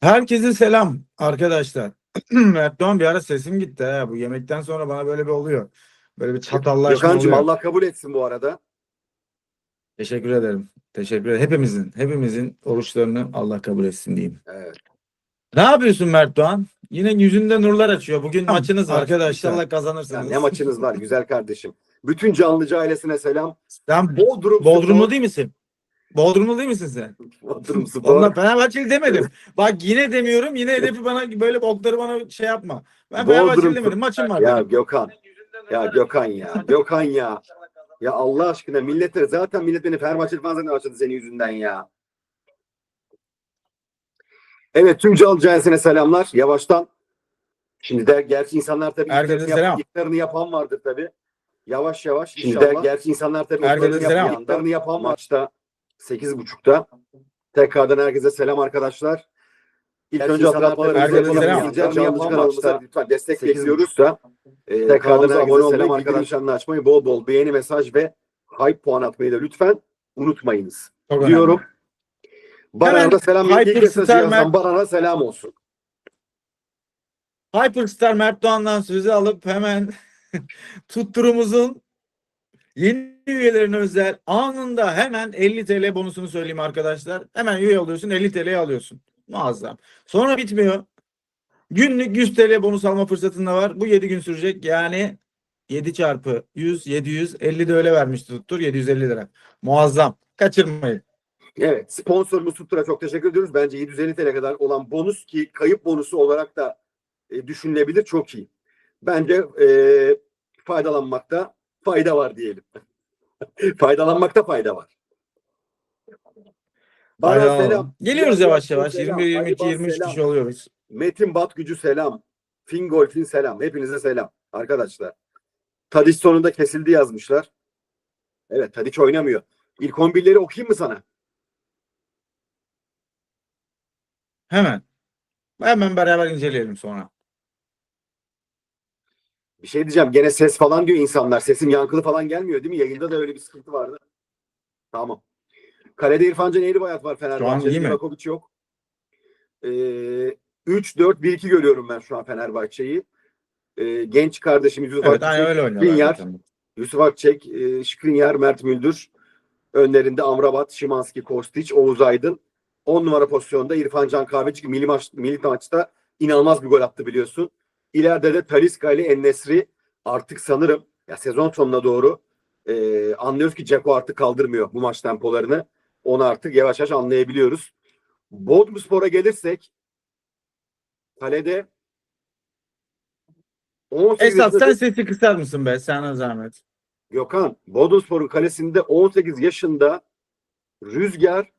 Herkese selam arkadaşlar. Mert Doğan bir ara sesim gitti ha. Bu yemekten sonra bana böyle bir oluyor. Böyle bir çatallaşma Gökhan'cığım oluyor. Allah kabul etsin bu arada. Teşekkür ederim. Teşekkür ederim. Hepimizin, hepimizin oruçlarını Allah kabul etsin diyeyim. Evet. Ne yapıyorsun Mert Doğan? Yine yüzünde nurlar açıyor. Bugün maçınız var. Arkadaşlar. İnşallah Ya kazanırsınız. ne maçınız var güzel kardeşim. Bütün Canlıcı ailesine selam. Sen Bodrum Bodrumlu değil misin? Bodrumlu değil misin sen? Bodrum Spor. Onlar Fenerbahçeli demedim. Bak yine demiyorum. Yine hedefi bana böyle bokları bana şey yapma. Ben Fenerbahçeli demedim. Maçım var. Ya benim. Gökhan. Ya Gökhan ya. Gökhan ya. Ya Allah aşkına millete zaten millet beni Fenerbahçeli falan zannediyor başladı senin yüzünden ya. Evet tüm Canlıcı ailesine selamlar. Yavaştan. Şimdi de gerçi insanlar tabii yap- selam. iftarını yapan vardır tabii. Yavaş yavaş Şimdi İnşallah. de gerçi insanlar tabii iftarını, selam. yapan, iftarını yapan maçta 8.30'da. Tekrardan herkese selam arkadaşlar. İlk önce herkese selam. İzleyiciler Canlı kanalımıza lütfen destek 8.30'da, bekliyoruz da. E, tekrardan abone olmayı, bildirim çanını açmayı, bol bol beğeni, mesaj ve hype puan atmayı da lütfen unutmayınız. Çok. Diyorum. Baran'a da selam. Hyper İlk mesajı Star yazan Mer- Baran'a selam olsun. Hyperstar Mert Doğan'dan sözü alıp hemen tutturumuzun yeni üyelerine özel anında hemen 50 TL bonusunu söyleyeyim arkadaşlar. Hemen üye oluyorsun 50 TL alıyorsun. Muazzam. Sonra bitmiyor. Günlük 100 TL bonus alma fırsatın da var. Bu 7 gün sürecek. Yani 7 çarpı 100 700 50 de öyle vermişti tuttur 750 lira. Muazzam. Kaçırmayın. Evet. Sponsorumuz Tuttur'a çok teşekkür ediyoruz. Bence 750 TL kadar olan bonus ki kayıp bonusu olarak da e, düşünülebilir. Çok iyi. Bence e, faydalanmakta fayda var diyelim. Faydalanmakta fayda var. Bana Bayağı- selam. Geliyoruz yavaş yavaş. selam. 21 Ali 22 Bas 23 selam. kişi oluyoruz. Metin Batgücü selam. Fingolfin selam. Hepinize selam arkadaşlar. Tadiç sonunda kesildi yazmışlar. Evet Tadiç oynamıyor. İlk 11'leri okuyayım mı sana? Hemen. Hemen beraber inceleyelim sonra. Bir şey diyeceğim. Gene ses falan diyor insanlar. Sesim yankılı falan gelmiyor değil mi? Yayında da öyle bir sıkıntı vardı. Tamam. Kalede İrfan Can Eğribayat var Fenerbahçe'de. Livakovic yok. Ee, 3-4-1-2 görüyorum ben şu an Fenerbahçe'yi. Ee, genç kardeşimiz Yusuf Evet Akçek, öyle zaten. Yusuf Akçek, e, Skriniar, Mert Müldür. Önlerinde Amrabat, Şimanski, Kostić, Oğuz Aydın. 10 numara pozisyonda İrfan Can Kahveci milli, maç, milli maçta inanılmaz bir gol attı biliyorsun. İleride de Talisca ile Ennesri artık sanırım ya sezon sonuna doğru e, anlıyoruz ki Ceko artık kaldırmıyor bu maç tempolarını. Onu artık yavaş yavaş anlayabiliyoruz. Bodrumspor'a gelirsek kalede 18 Esat yaşında- sen sesi kısar mısın be? Sana zahmet. Gökhan, Bodrumspor'un kalesinde 18 yaşında Rüzgar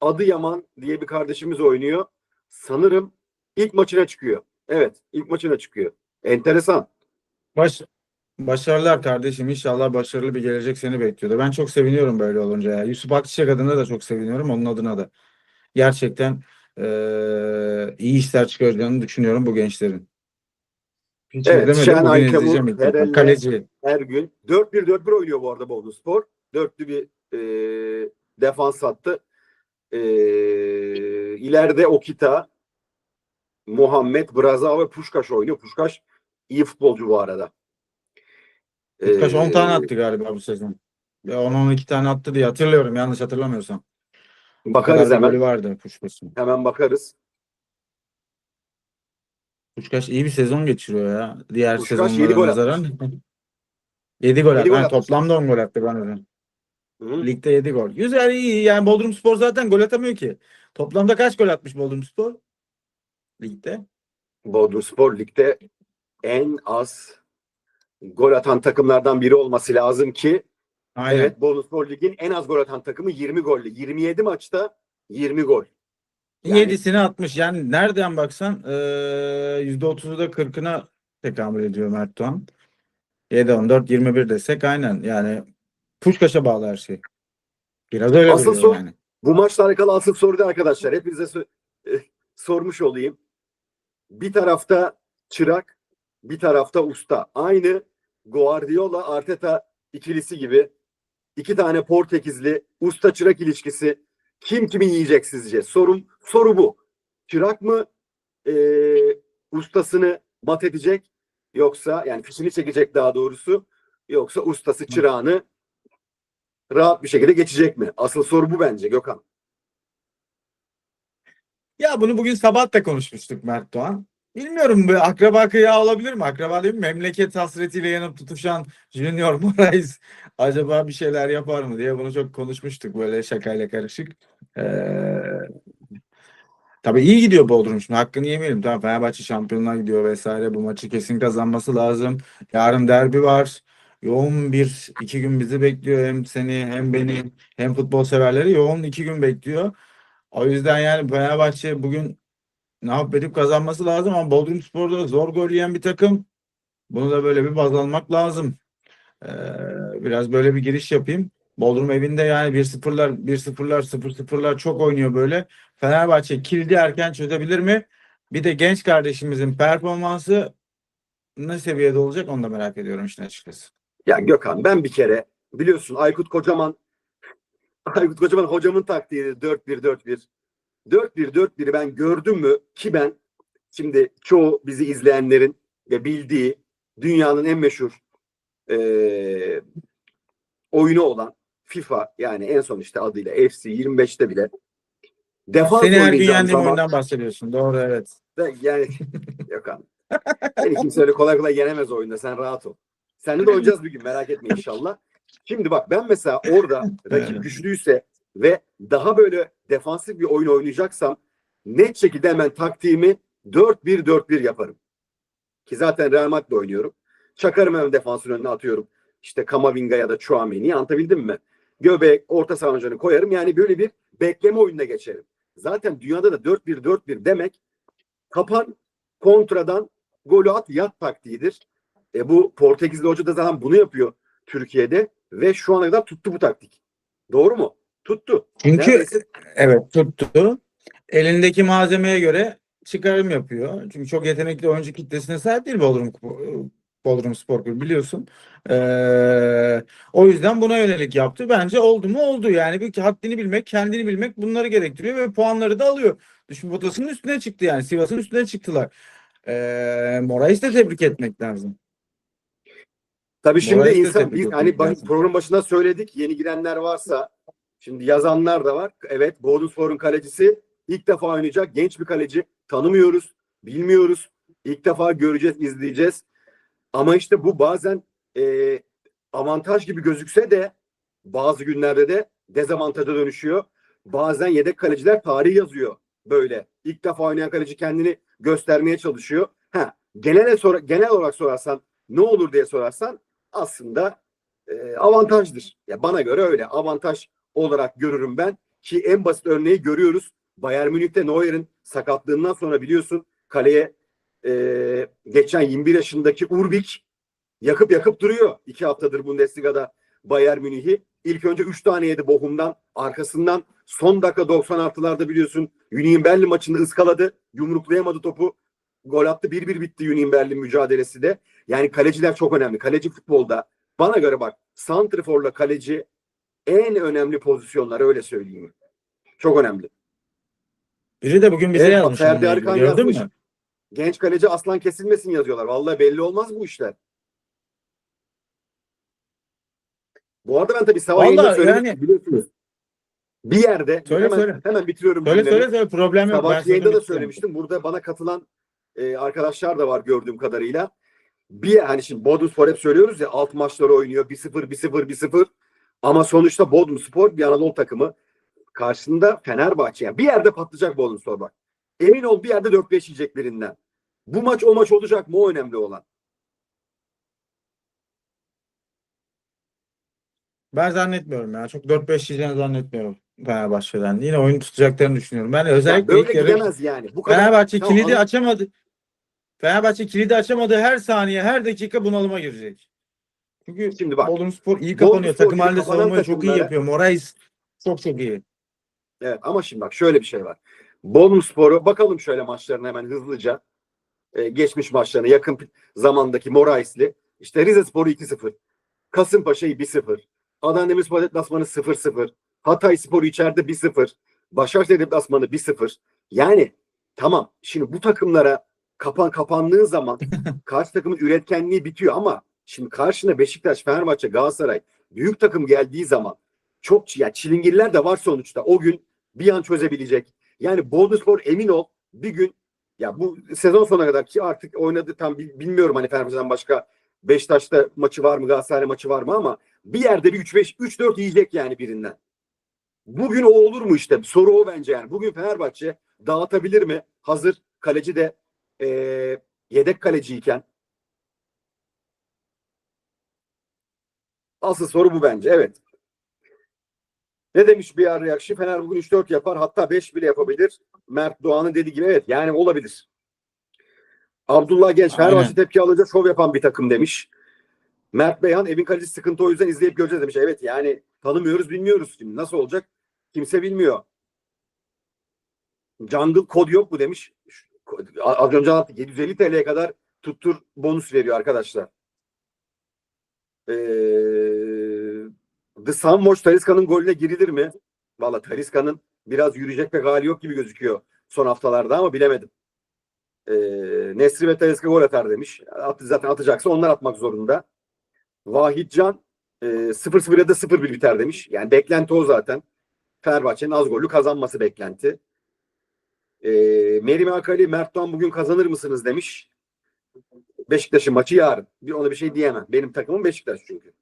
Adıyaman diye bir kardeşimiz oynuyor. Sanırım ilk maçına çıkıyor. Evet, ilk maçına çıkıyor. Enteresan. Baş, başarılar kardeşim. İnşallah başarılı bir gelecek seni bekliyordu. Ben çok seviniyorum böyle olunca ya. Yusuf Akçiçek adına da çok seviniyorum. Onun adına da. Gerçekten eee, iyi işler çıkaracağını düşünüyorum bu gençlerin. Hiç Evet. Şen Aykabur. Herelle- Kaleci. Her gün 4-1-4-1 oynuyor bu arada Bodrumspor. Dörtlü bir e, defans hattı. E, ileride Okita, Muhammed, Braza ve Puşkaş oynuyor. Puşkaş iyi futbolcu bu arada. Kaç 10 E, tane attı galiba bu sezon. Ya 10-12 tane attı diye hatırlıyorum yanlış hatırlamıyorsam. Bakarız hemen. vardı Puşkaş'ın. Hemen bakarız. Puşkaş iyi bir sezon geçiriyor ya. Diğer Puşkaş sezonlara gol nazaran. 7 gol Yedi attı. gol Yani atmış. toplamda 10 gol attı bana. Hı? Ligde 7 gol. Güzel iyi. Yani Bodrumspor zaten gol atamıyor ki. Toplamda kaç gol atmış Bodrumspor? Ligde. Bodrumspor Lig'de en az gol atan takımlardan biri olması lazım ki Aynen. evet Bodrumspor Lig'in en az gol atan takımı 20 golle. 27 maçta 20 gol. Yani- 7'sini atmış. Yani nereden baksan eee %30'u da 40'ına tekamül ediyor Mert Doğan. 7 14 21 desek aynen. Yani Puşkaş'a bağlı her şey. Biraz öyle Asıl duruyor sor- yani. Bu maçla alakalı asıl soru da arkadaşlar hepinize eh, sormuş olayım. Bir tarafta çırak, bir tarafta usta. Aynı Guardiola Arteta ikilisi gibi iki tane Portekizli usta çırak ilişkisi kim kimi yiyecek sizce? Sorum soru bu. çırak mı e, ustasını mat edecek yoksa yani fişini çekecek daha doğrusu yoksa ustası çırağını rahat bir şekilde geçecek mi? Asıl soru bu bence Gökhan. Ya bunu bugün sabah da konuşmuştuk Mert Doğan. Bilmiyorum bu akraba kıyağı olabilir mi? Akraba değil mi? Memleket hasretiyle yanıp tutuşan Junior Moraes acaba bir şeyler yapar mı diye bunu çok konuşmuştuk böyle şakayla karışık. Ee, tabii iyi gidiyor Bodrum şimdi hakkını yemeyelim. Tamam Fenerbahçe şampiyonluğa gidiyor vesaire. Bu maçı kesin kazanması lazım. Yarın derbi var. Yoğun bir iki gün bizi bekliyor. Hem seni hem beni hem futbol severleri yoğun iki gün bekliyor. O yüzden yani Fenerbahçe bugün ne yapıp edip kazanması lazım ama Bodrumspor'da zor gol yiyen bir takım. Bunu da böyle bir baz almak lazım. Ee, biraz böyle bir giriş yapayım. Bodrum evinde yani 1-0'lar 1-0'lar 0-0'lar çok oynuyor böyle. Fenerbahçe kilidi erken çözebilir mi? Bir de genç kardeşimizin performansı ne seviyede olacak onu da merak ediyorum işin açıkçası. Ya Gökhan ben bir kere biliyorsun Aykut Kocaman Aykut Kocaman hocamın taktiği 4-1-4-1. 4-1-4-1'i ben gördüm mü ki ben şimdi çoğu bizi izleyenlerin ve bildiği dünyanın en meşhur eee, oyunu olan FIFA yani en son işte adıyla FC 25'te bile defans Seni her yendiğim zaman oyundan bahsediyorsun. Doğru evet. yani Gökhan. Seni kimse öyle kolay kolay yenemez oyunda. Sen rahat ol. Seninle de oynayacağız bir gün. Merak etme inşallah. Şimdi bak ben mesela orada rakip güçlüyse ve daha böyle defansif bir oyun oynayacaksam net şekilde hemen taktiğimi 4-1-4-1 yaparım. Ki zaten Real Madrid'de oynuyorum. Çakarım hemen defansın önüne atıyorum. İşte Kamavinga ya da Chouameni'yi anlatabildim mi? Göbek, orta saha oyuncularını koyarım. Yani böyle bir bekleme oyununa geçerim. Zaten dünyada da 4-1-4-1 demek kapan kontradan golü at yat taktiğidir. E bu Portekizli hoca da zaten bunu yapıyor Türkiye'de ve şu ana kadar tuttu bu taktik. Doğru mu? Tuttu. Çünkü Neredeyse Evet tuttu. Elindeki malzemeye göre çıkarım yapıyor. Çünkü çok yetenekli oyuncu kitlesine sahip değil Bodrum Bodrum Spor Kulübü biliyorsun. Ee, o yüzden buna yönelik yaptı. Bence oldu mu oldu. Yani bir haddini bilmek, kendini bilmek bunları gerektiriyor ve puanları da alıyor. Düşün potasının üstüne çıktı yani. Sivas'ın üstüne çıktılar. Ee, Morais'i de tebrik etmek lazım. Tabii şimdi Morales de insan biz hani baş- lazım. program başında söyledik yeni girenler varsa şimdi yazanlar da var. Evet Bodrumspor'un kalecisi ilk defa oynayacak genç bir kaleci tanımıyoruz, bilmiyoruz. İlk defa göreceğiz, izleyeceğiz. Ama işte bu bazen e, avantaj gibi gözükse de bazı günlerde de dezavantaja dönüşüyor. Bazen yedek kaleciler tarih yazıyor böyle. İlk defa oynayan kaleci kendini göstermeye çalışıyor. Ha, genel, genel olarak sorarsan ne olur diye sorarsan aslında e, avantajdır. Ya bana göre öyle. Avantaj olarak görürüm ben ki en basit örneği görüyoruz. Bayern Münih'te Neuer'in sakatlığından sonra biliyorsun kaleye e, geçen 21 yaşındaki Urbik yakıp yakıp duruyor. İki haftadır Bundesliga'da Bayern Münih'i. İlk önce 3 tane yedi Bochum'dan. Arkasından son dakika 96'larda biliyorsun Union Berlin maçında ıskaladı. Yumruklayamadı topu. Gol attı. 1-1 bitti Union Berlin mücadelesi de. Yani kaleciler çok önemli. Kaleci futbolda bana göre bak santriforla kaleci en önemli pozisyonlar öyle söyleyeyim. Çok önemli. Biri de bugün bize Evet, yazmış. Ferdi ilgili. Gördün yazmış. mü? Genç kaleci aslan kesilmesin yazıyorlar. Vallahi belli olmaz bu işler. Bu arada ben tabii sabah yayında söylemiştim yani- biliyorsunuz. Bir yerde Söyle, hemen, söyle. hemen bitiriyorum Söyle cümlemi. söyle söyle problem yok. Sabah yayında da söylemiştim. Burada bana katılan e, arkadaşlar da var gördüğüm kadarıyla. Bir hani şimdi Bodrumspor hep söylüyoruz ya alt maçları oynuyor 1-0 1-0 1-0 ama sonuçta Bodrumspor bir Anadolu takımı karşısında Fenerbahçe yani bir yerde patlayacak Bodrumspor bak. Emin ol bir yerde 4-5 yiyecek birinden. Bu maç o maç olacak mı o önemli olan. Ben zannetmiyorum ya. Çok 4-5 yiyeceğini zannetmiyorum Fenerbahçe'den. Yine oyunu tutacaklarını düşünüyorum. Ben Ya özellikle böyle ilk yarı gidemez yani. Bu kadar Fenerbahçe Tamam, kilidi anladım. açamadı. Fenerbahçe kilidi açamadığı her saniye, her dakika bunalıma girecek. Çünkü Şimdi bak. Bodrumspor iyi kapanıyor. Bodrumspor Takım iyi halinde kapanan savunmayı çok iyi takımlara- yapıyor. Moraes çok çok iyi. Evet ama şimdi bak şöyle bir şey var. Bodrumspor'u bakalım şöyle maçlarına hemen hızlıca. Ee, geçmiş maçlarına yakın zamandaki Morais'li. İşte Rize Sporu 2-0. Kasımpaşa'yı 1-0. Adana Demirspor deplasmanı 0-0. Hatay Sporu içeride 1-0. Başakşehir deplasmanı 1-0. Yani tamam şimdi bu takımlara kapan kapandığın zaman karşı takımın üretkenliği bitiyor ama şimdi karşına Beşiktaş, Fenerbahçe, Galatasaray büyük takım geldiği zaman çok ya çilingirler de var sonuçta. O gün bir an çözebilecek. Yani Bodrumspor emin ol bir gün ya bu sezon sonuna kadar ki artık oynadı tam bil- bilmiyorum hani Fenerbahçe'den başka Beşiktaş'ta maçı var mı Galatasaray maçı var mı ama bir yerde bir 3-5 3-4 yiyecek yani birinden. Bugün o olur mu işte? Soru o bence yani. Bugün Fenerbahçe dağıtabilir mi? Hazır kaleci de eee, yedek kaleciyken. Asıl soru bu bence. Evet. Ne demiş bir yer yakşı? Fener bugün 3-4 yapar. Hatta 5 bile yapabilir. Mert Doğan'ın dediği gibi evet. Yani olabilir. Abdullah Genç. Aynen. Fenerbahçe tepki alınca şov yapan bir takım demiş. Mert Beyhan evin kalecisi sıkıntı o yüzden izleyip göreceğiz demiş. Evet yani tanımıyoruz bilmiyoruz şimdi. Nasıl olacak? Kimse bilmiyor. Jungle kod yok mu demiş. Az önce anlattık. 750 TL'ye kadar tuttur bonus veriyor arkadaşlar. Ee, The Sunwatch Talisca'nın golüne girilir mi? Valla Talisca'nın biraz yürüyecek pek hali yok gibi gözüküyor son haftalarda ama bilemedim. Ee, Nesri ve Talisca gol atar demiş. At, zaten atacaksa onlar atmak zorunda. Vahitcan e, 0-0 ya da 0-1 biter demiş. Yani beklenti o zaten. Fenerbahçe'nin az gollü kazanması beklenti. E, Merimi Akali, Mert Doğan bugün kazanır mısınız demiş. Beşiktaş'ın maçı yarın. Bir, ona bir şey diyemem. Benim takımım Beşiktaş çünkü.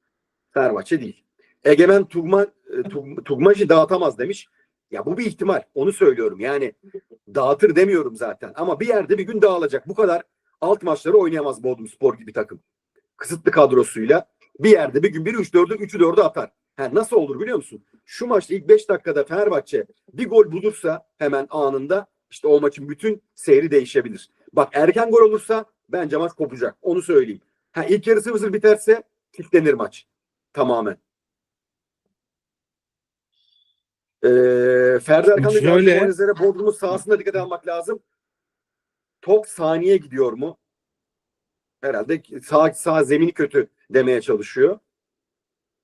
Fenerbahçe değil. Egemen Tugma, e, Tug- Tugmacı dağıtamaz demiş. Ya bu bir ihtimal. Onu söylüyorum. Yani dağıtır demiyorum zaten. Ama bir yerde bir gün dağılacak. Bu kadar alt maçları oynayamaz Bodrum Spor gibi takım. Kısıtlı kadrosuyla bir yerde bir gün bir 3 4'ü 3'ü 4'ü atar. Ha, nasıl olur biliyor musun? Şu maçta ilk 5 dakikada Fenerbahçe bir gol bulursa hemen anında işte o maçın bütün seyri değişebilir. Bak erken gol olursa bence maç kopacak. Onu söyleyeyim. Ha, ilk yarı 0-0 biterse kilitlenir maç. Tamamen. Ee, Ferdi Erkan'da Şöyle-. Bodrum'un sahasında dikkat almak lazım. Top saniye gidiyor mu? Herhalde sağ, sağ zemini kötü demeye çalışıyor.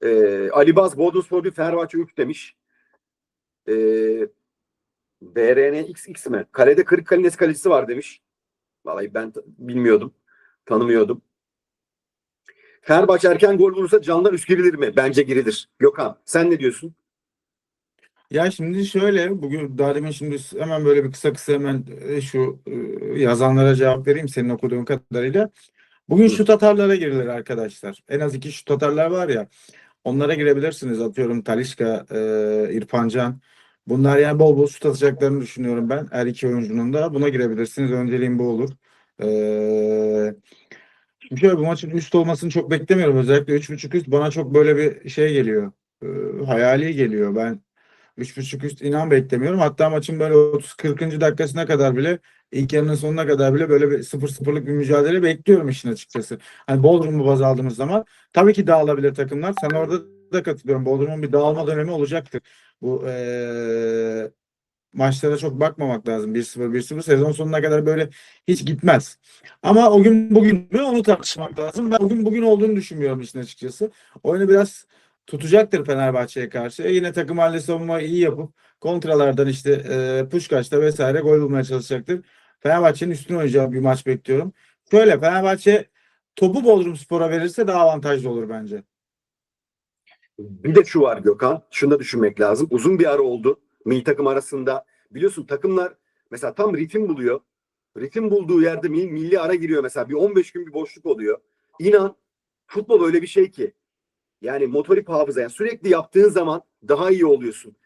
Ee, Ali Baz Bodrumspor bir Fenerbahçe 3 demiş. Ee, BRN XX mi? Kalede Kırıkkale'nin eski kalecisi var demiş. Vallahi ben bilmiyordum. Tanımıyordum. Fenerbahçe erken gol bulursa canlar üst girilir mi? Bence girilir. Gökhan sen ne diyorsun? Ya şimdi şöyle bugün daha demin şimdi hemen böyle bir kısa kısa hemen e, şu e, yazanlara cevap vereyim senin okuduğun kadarıyla. Bugün Hı. şut atarlara girilir arkadaşlar. En az iki şut atarlar var ya. Onlara girebilirsiniz. Atıyorum Talisca, e, İrfan Can. Bunlar yani bol bol şut atacaklarını düşünüyorum ben. Her iki oyuncunun da. Buna girebilirsiniz. Önceliğim bu olur. E, şimdi şöyle bu maçın üst olmasını çok beklemiyorum. Özellikle 3.5 üst bana çok böyle bir şey geliyor. E, hayali geliyor. Ben 3.5 üst inan beklemiyorum. Hatta maçın böyle 30-40. dakikasına kadar bile ilk yarının sonuna kadar bile böyle bir 0-0'lık bir mücadele bekliyorum işin açıkçası. Hani Bodrum'u baz aldığımız zaman tabii ki dağılabilir takımlar. Sen orada da katılıyorum. Bodrum'un bir dağılma dönemi olacaktır. Bu eee maçlara çok bakmamak lazım. 1-0 1-0 sezon sonuna kadar böyle hiç gitmez. Ama o gün bugün mü onu tartışmak lazım. Ben bugün bugün olduğunu düşünmüyorum işin açıkçası. Oyunu biraz tutacaktır Fenerbahçe'ye karşı. E yine takım halinde savunmayı iyi yapıp kontralardan işte e, Puşkaş'ta vesaire gol bulmaya çalışacaktır. Fenerbahçe'nin üstün oynayacağı bir maç bekliyorum. Şöyle Fenerbahçe topu Bodrumspor'a verirse daha avantajlı olur bence. Bir de şu var Gökhan. Şunu da düşünmek lazım. Uzun bir ara oldu. Milli takım arasında. Biliyorsun takımlar mesela tam ritim buluyor. Ritim bulduğu yerde milli, milli ara giriyor mesela. Bir 15 gün bir boşluk oluyor. İnan futbol öyle bir şey ki. Yani motorik hafıza. Yani sürekli yaptığın zaman daha iyi oluyorsun.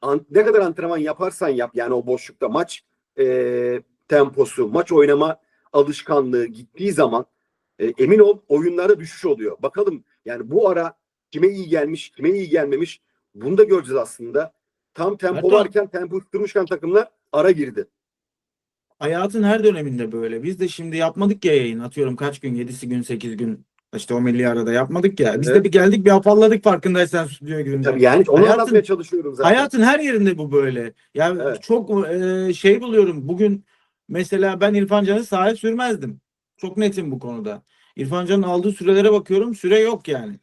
An- ne kadar antrenman yaparsan yap yani o boşlukta maç e, temposu, maç oynama alışkanlığı gittiği zaman e, emin ol oyunlarda düşüş oluyor. Bakalım yani bu ara kime iyi gelmiş, kime iyi gelmemiş bunu da göreceğiz aslında. Tam tempo Hatta- varken, tempo tutturmuşken takımlar ara girdi. Hayatın her döneminde böyle. Biz de şimdi yapmadık ya yayın. Atıyorum kaç gün? 7'si gün, 8 gün. İşte o milli arada yapmadık ya. Biz de Evet. bir geldik bir afalladık farkındaysan stüdyoya girince. Tabii yani onu Hayatın- anlatmaya çalışıyorum zaten. Hayatın her yerinde bu böyle. Yani Evet. çok e, şey buluyorum. Bugün mesela ben İrfan Can'ı sahaya sürmezdim. Çok netim bu konuda. İrfan Can'ın aldığı sürelere bakıyorum. Süre yok yani.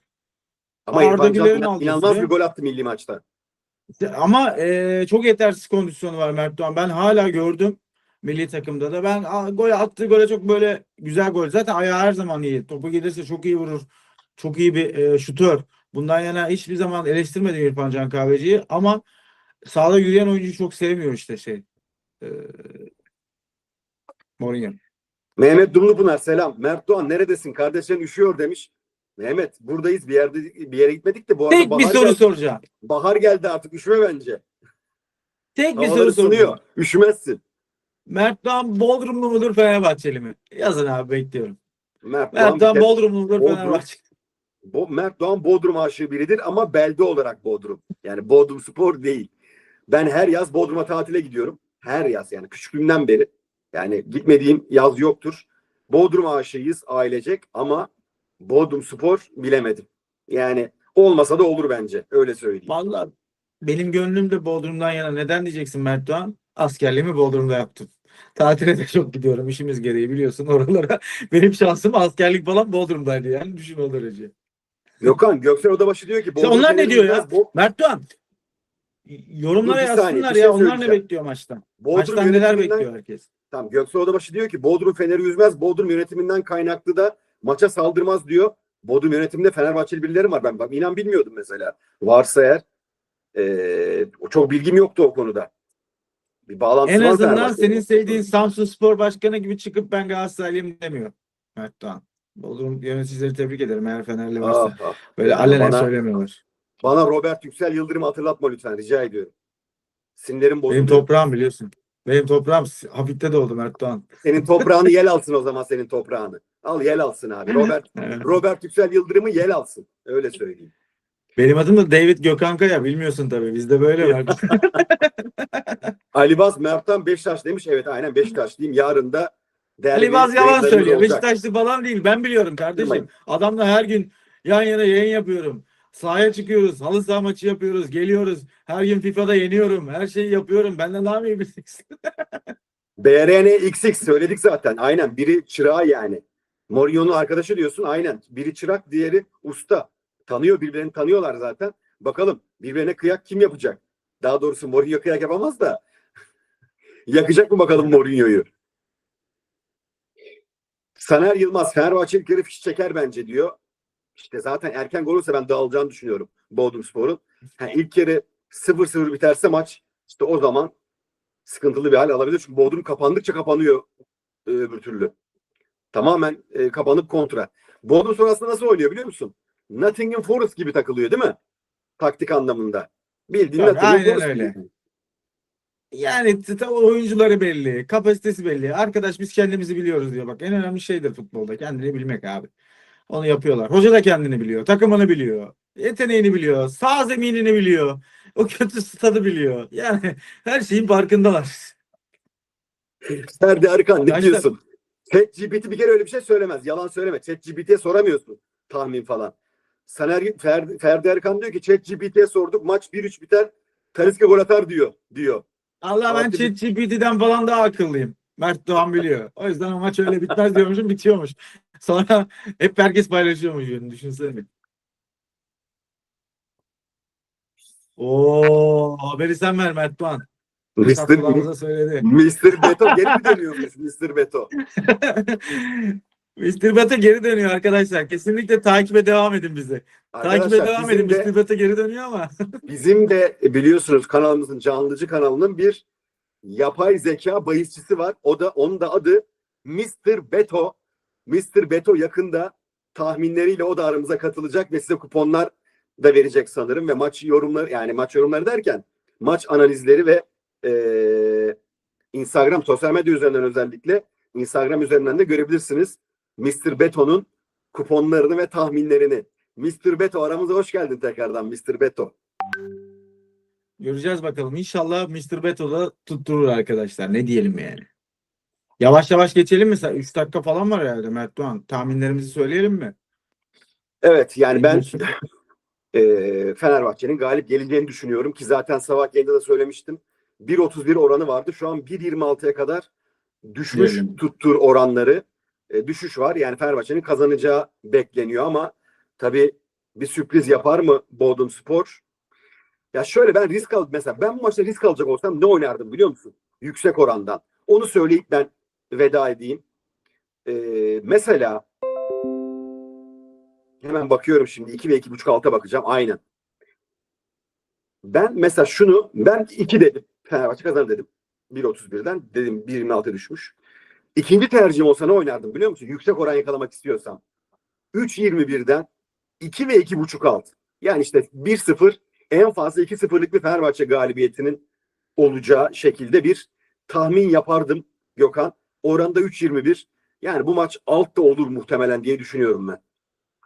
Ama Arda Can Güler'in aldığı inanılmaz bir gol attı milli maçta. Ama e, çok yetersiz kondisyonu var Mert Doğan. Ben hala gördüm. Milli takımda da. Ben a, gol attığı gole çok böyle güzel gol. Zaten ayağı her zaman iyi. Topu gelirse çok iyi vurur. Çok iyi bir e, şutör. Bundan yana hiçbir zaman eleştirmedim İrfan Can Kahveci'yi ama sahada yürüyen oyuncuyu çok sevmiyor işte şey. E, Mourinho. Mehmet Dumlupınar selam. Mert Doğan neredesin? Kardeşlerin üşüyor demiş. Mehmet buradayız bir yerde bir yere gitmedik de bu arada Tek bir soru geldi, soracağım. bahar geldi artık üşüme bence. Tek bir soru Havaları soracağım. ısınıyor. Üşümezsin. Mert Doğan Bodrumlu mudur Fenerbahçeli mi? Yazın abi bekliyorum. Mert Mert Doğan Bodrumlu mudur Bodrum. Fenerbahçe? Bo- Mert Doğan Bodrum aşığı biridir ama belde olarak Bodrum. Yani Bodrum Spor değil. Ben her yaz Bodrum'a tatile gidiyorum. Her yaz yani küçüklüğümden beri. Yani gitmediğim yaz yoktur. Bodrum aşığıyız ailecek ama Bodrum Spor bilemedim. Yani olmasa da olur bence. Öyle söyleyeyim. Vallahi benim gönlüm de Bodrum'dan yana. Neden diyeceksin Mert Doğan? Askerliğimi Bodrum'da yaptım. Tatile de çok gidiyorum işimiz gereği biliyorsun oralara. Benim şansım askerlik falan Bodrum'daydı yani düşün o derece. Gökhan Göksel Odabaşı diyor ki İşte onlar ne diyor ya? Bo- Mert Doğan yorumlara Dur saniye, yazsınlar şey ya. Onlar ne bekliyor maçtan? Bodrum Maçtan neler bekliyor herkes? Tamam Göksel Odabaşı diyor ki Bodrum Fener'i üzmez. Bodrum yönetiminden kaynaklı da maça saldırmaz diyor. Bodrum yönetiminde Fenerbahçeli birileri var. Ben bak inan bilmiyordum mesela. Varsa eğer eee, çok bilgim yoktu o konuda. Bir bağlantısı En var azından senin sevdiğin Samsun Spor Başkanı gibi çıkıp ben Galatasaraylıyım demiyor Mert Doğan. Bodrum yöneticileri tebrik ederim eğer Fenerli varsa. Ah, ah. Böyle alenen Bana- söylemiyorlar. Bana Robert Yüksel Yıldırım'ı hatırlatma lütfen rica ediyorum. Sinirlerim Benim bozuldu. toprağım biliyorsun. Benim toprağım Hafif'te doğdu Mert Doğan. Senin toprağını yel alsın o zaman senin toprağını. Al yel alsın abi. Robert. Robert Yüksel Yıldırım'ı yel alsın. Öyle söyleyeyim. Benim adım da David Gökhan Kaya bilmiyorsun tabii. Bizde böyle var. Ali Baz Mert'ten Beşiktaş demiş. Evet aynen Beşiktaş diyeyim. Yarın da Ali Baz yalan söylüyor. olacak. Beşiktaşlı falan değil. Ben biliyorum kardeşim. Adamla her gün yan yana yayın yapıyorum. Sahaya çıkıyoruz. Halı saha maçı yapıyoruz. Geliyoruz. Her gün FIFA'da yeniyorum. Her şeyi yapıyorum. Benden daha mı iyi bileceksin? BRN XX söyledik zaten. Aynen biri çırağı yani. Mourinho'nun arkadaşı diyorsun. Aynen. Biri çırak, diğeri usta. Tanıyor birbirlerini tanıyorlar zaten. Bakalım birbirine kıyak kim yapacak? Daha doğrusu Mourinho kıyak yapamaz da. Yakacak mı bakalım Mourinho'yu? Saner Yılmaz Fenerbahçe ilk yarı fiş çeker bence diyor. İşte zaten erken gol olursa ben dağılacağını düşünüyorum Bodrum Spor'un. Ha, ilk yarı 0-0 biterse maç işte o zaman sıkıntılı bir hal alabilir. Çünkü Bodrum kapandıkça kapanıyor e, öbür türlü. Tamamen e, kapanıp kontra. Bodrum sonrasında nasıl oynuyor biliyor musun? Nottingham Forest gibi takılıyor değil mi? Taktik anlamında. Bildiğin Tabii, Nottingham aynen Forest öyle. gibi. Yani t- t- oyuncuları belli. Kapasitesi belli. Arkadaş biz kendimizi biliyoruz diyor. Bak en önemli şeydir futbolda. Kendini bilmek abi. Onu yapıyorlar. Hoca da kendini biliyor. Takımını biliyor. Yeteneğini biliyor. Sağ zeminini biliyor. O kötü stadı biliyor. Yani her şeyin farkındalar. Ferdi Arıkan ne diyorsun? ChatGPT bir kere öyle bir şey söylemez. Yalan söyleme. ChatGPT'ye soramıyorsun tahmin falan. Saner, Ferdi, Ferdi Arıkan diyor ki ChatGPT'ye sorduk maç 1-3 biter. Taliska gol atar diyor. diyor. Allah ben ChatGPT'den falan daha akıllıyım. Mert Doğan biliyor. O yüzden o maç öyle bitmez diyormuşum bitiyormuş. Sonra hep herkes paylaşıyormuş yani düşünsene. Oo haberi sen ver Mert Doğan. Mr. Mr. Beto geri mi dönüyormuş Mr. Beto? Mr. Bata geri dönüyor arkadaşlar. Kesinlikle takibe devam edin bizi. Takibe Arkadaşlar devam bizim edin. de, Mr. Bata geri dönüyor ama. bizim de biliyorsunuz kanalımızın canlıcı kanalının bir yapay zeka bahisçisi var. O da onun da adı Mr. Beto. Mr. Beto yakında tahminleriyle o da aramıza katılacak ve size kuponlar da verecek sanırım ve maç yorumları yani maç yorumları derken maç analizleri ve eee, Instagram sosyal medya üzerinden özellikle Instagram üzerinden de görebilirsiniz. Mr. Beto'nun kuponlarını ve tahminlerini. Mr. Beto aramıza hoş geldin tekrardan Mr. Beto. Göreceğiz bakalım. İnşallah Mr. Beto da tutturur arkadaşlar. Ne diyelim yani. Yavaş yavaş geçelim mi? 3 dakika falan var herhalde Mert Doğan. Tahminlerimizi söyleyelim mi? Evet yani ben eee, Fenerbahçe'nin galip geleceğini düşünüyorum ki zaten sabah yayında da söylemiştim. 1.31 oranı vardı. Şu an 1.26'ya kadar düşmüş Diyelim. tuttur oranları. E, düşüş var. Yani Fenerbahçe'nin kazanacağı bekleniyor ama tabii bir sürpriz yapar mı Bodrum Spor? Ya şöyle ben risk al mesela ben bu maçta risk alacak olsam ne oynardım biliyor musun? Yüksek orandan. Onu söyleyip ben veda edeyim. Ee, mesela hemen bakıyorum şimdi 2 ve 2.5 alta bakacağım. Aynen. Ben mesela şunu ben 2 dedim. Fenerbahçe kazanır dedim. 1.31'den dedim 1.26 düşmüş. İkinci tercihim olsa ne oynardım biliyor musun? Yüksek oran yakalamak istiyorsam. 3.21'den 2 ve 2.5 alt. Yani işte 1-0 en fazla 2-0'lık bir Fenerbahçe galibiyetinin olacağı şekilde bir tahmin yapardım Gökhan. Oranda 3.21. Yani bu maç altta olur muhtemelen diye düşünüyorum ben.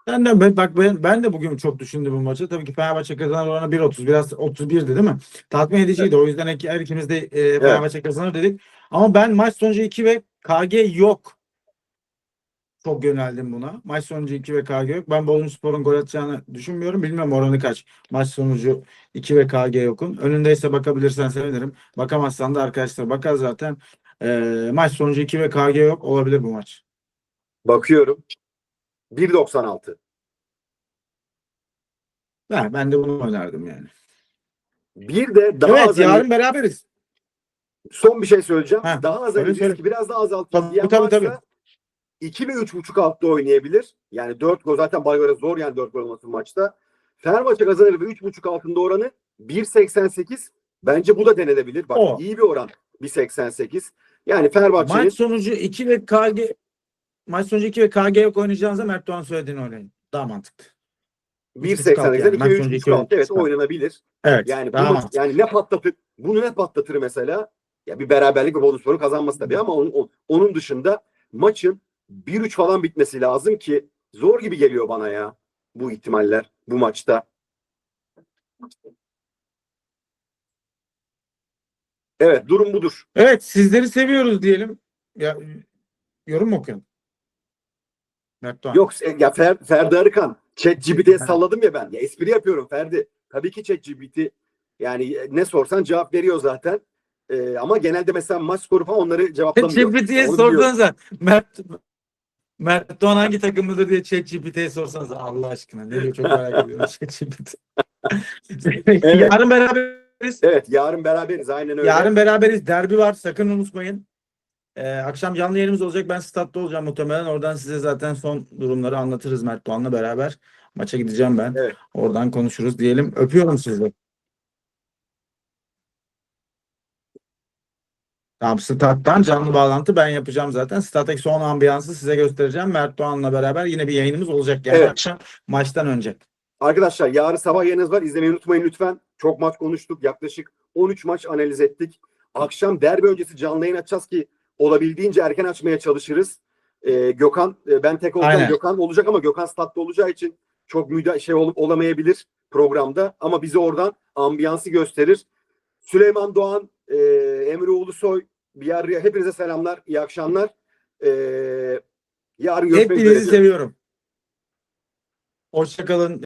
Ben de ben- bak ben, ben de bugün çok düşündüm bu maçı. Tabii ki Fenerbahçe kazanır oranı 1.30 biraz 31'di değil mi? Tatmin ediciydi. O yüzden her ikimiz de e, Fenerbahçe kazanır dedik. Ama ben maç sonucu 2 ve KG yok. Çok yöneldim buna. Maç sonucu 2 ve KG yok. Ben Boluspor'un gol atacağını düşünmüyorum. Bilmem oranı kaç. Maç sonucu 2 ve KG yokun. Önündeyse bakabilirsen sevinirim. Bakamazsan da arkadaşlar bakar zaten. E, maç sonucu 2 ve KG yok. Olabilir bu maç. Bakıyorum. 1.96. Ben, ben de bunu önerdim yani. Bir de daha evet az yarın beraberiz. son bir şey söyleyeceğim. Ha, daha az önce riski biraz daha azaltayım Tabii, tabii, varsa tabii. 2 ve 3.5 altta oynayabilir. Yani 4 gol zaten bana göre zor yani 4 gol olması maçta. Fenerbahçe kazanır ve 3.5 altında oranı 1.88. Bence bu da denenebilir. Bak O. iyi bir oran 1.88. Yani Fenerbahçe'nin Maç sonucu 2 ve KG maç sonucu 2 ve KG yok oynayacağınıza Mert Doğan söylediğini oynayın. Daha mantıklı. 1.88'den yani. 2 Maç ve sonucu 3.5 iki ve altta evet oynanabilir. Evet. Yani bu daha maç, mantıklı. yani ne patlatır? Bunu ne patlatır mesela? Ya bir beraberlik ve Boluspor'un kazanması tabii ama onun, onun dışında maçın 1-3 falan bitmesi lazım ki zor gibi geliyor bana ya bu ihtimaller bu maçta. Evet durum budur. Evet sizleri seviyoruz diyelim. Ya yorum mu okuyorsun? Mert Doğan. Yok ya Fer, Ferdi Arıkan ChatGPT'ye salladım ya ben. Ya espri yapıyorum Ferdi. Tabii ki ChatGPT yani e, ne sorsan cevap veriyor zaten. Ee, ama genelde mesela maç skoru falan onları cevaplamıyor. ChatGPT'ye Onu biliyorum. sorsanız Mert Mert Doğan hangi takımlıdır diye ChatGPT'ye sorsanız Allah aşkına ne diyor çok merak ediyorum ChatGPT. Yarın beraberiz. Evet yarın beraberiz aynen öyle. Yarın beraberiz. Derbi var. Sakın unutmayın. Ee, akşam canlı yayınımız olacak. Ben statta olacağım muhtemelen. Oradan size zaten son durumları anlatırız Mert Doğan'la beraber. Maça gideceğim ben. Evet. Oradan konuşuruz diyelim. Öpüyorum sizi. Tamam stat'tan canlı bağlantı ben yapacağım zaten. Stat'taki son ambiyansı size göstereceğim. Mert Doğan'la beraber yine bir yayınımız olacak yani Evet. akşam maçtan önce. Arkadaşlar yarın sabah yayınınız var. İzlemeyi unutmayın lütfen. Çok maç konuştuk. Yaklaşık 13 maç analiz ettik. Akşam derbi öncesi canlı yayın açacağız ki olabildiğince erken açmaya çalışırız. Ee, Gökhan e, ben tek olacağım. Aynen. Gökhan olacak ama Gökhan statta olacağı için çok müda şey olup olamayabilir programda ama bize oradan ambiyansı gösterir. Süleyman Doğan, e, Emre Ulusoy, bir hepinize selamlar, iyi akşamlar. E, yarın görüşmek üzere. Hepinizi seviyorum. Hoşçakalın.